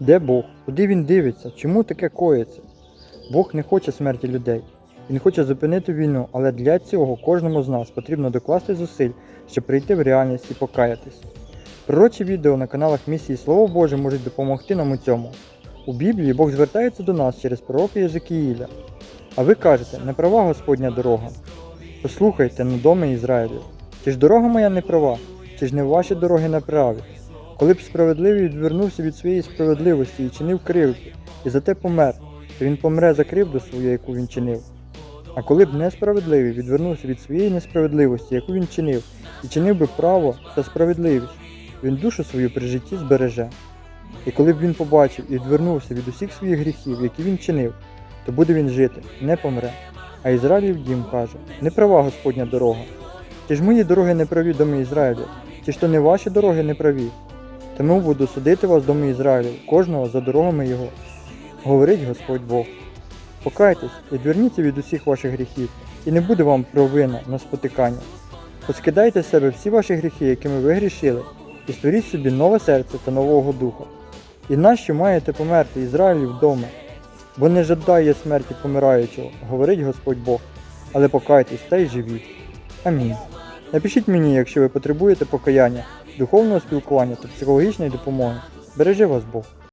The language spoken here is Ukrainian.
Де Бог? Куди він дивиться? Чому таке коїться? Бог не хоче смерті людей. Він хоче зупинити війну, але для цього кожному з нас потрібно докласти зусиль, щоб прийти в реальність і покаятись. Пророчі відео на каналах місії Слово Боже можуть допомогти нам у цьому. У Біблії Бог звертається до нас через пророка Єзекіїля. А ви кажете, не права Господня дорога. Послухайте, ну доми Ізраїлю. Чи ж дорога моя не права, чи ж не ваші дороги на праві? Коли б справедливий відвернувся від своєї справедливості і чинив кривду, і зате помер, то він помре за кривду свою, яку він чинив. А коли б несправедливий відвернувся від своєї несправедливості, яку він чинив, і чинив би право та справедливість, він душу свою при житті збереже. І коли б він побачив і відвернувся від усіх своїх гріхів, які він чинив, то буде він жити, не помре. А Ізраїлів дім каже: не права Господня дорога. Чи ж мої дороги не праві доми Ізраїлю? Чи ж то не ваші дороги не праві? Тому буду судити вас, доми Ізраїлю, кожного за дорогами його. Говорить Господь Бог. Покайтесь, відверніться від усіх ваших гріхів, і не буде вам провина на спотикання. Поскидайте з себе всі ваші гріхи, якими ви грішили, і створіть собі нове серце та нового духа. І нащо маєте померти Ізраїлю вдома? Бо не жадає смерті помираючого, говорить Господь Бог, але покайтесь та й живіть. Амінь. Напишіть мені, якщо ви потребуєте покаяння, духовного спілкування та психологічної допомоги. Бережи вас Бог.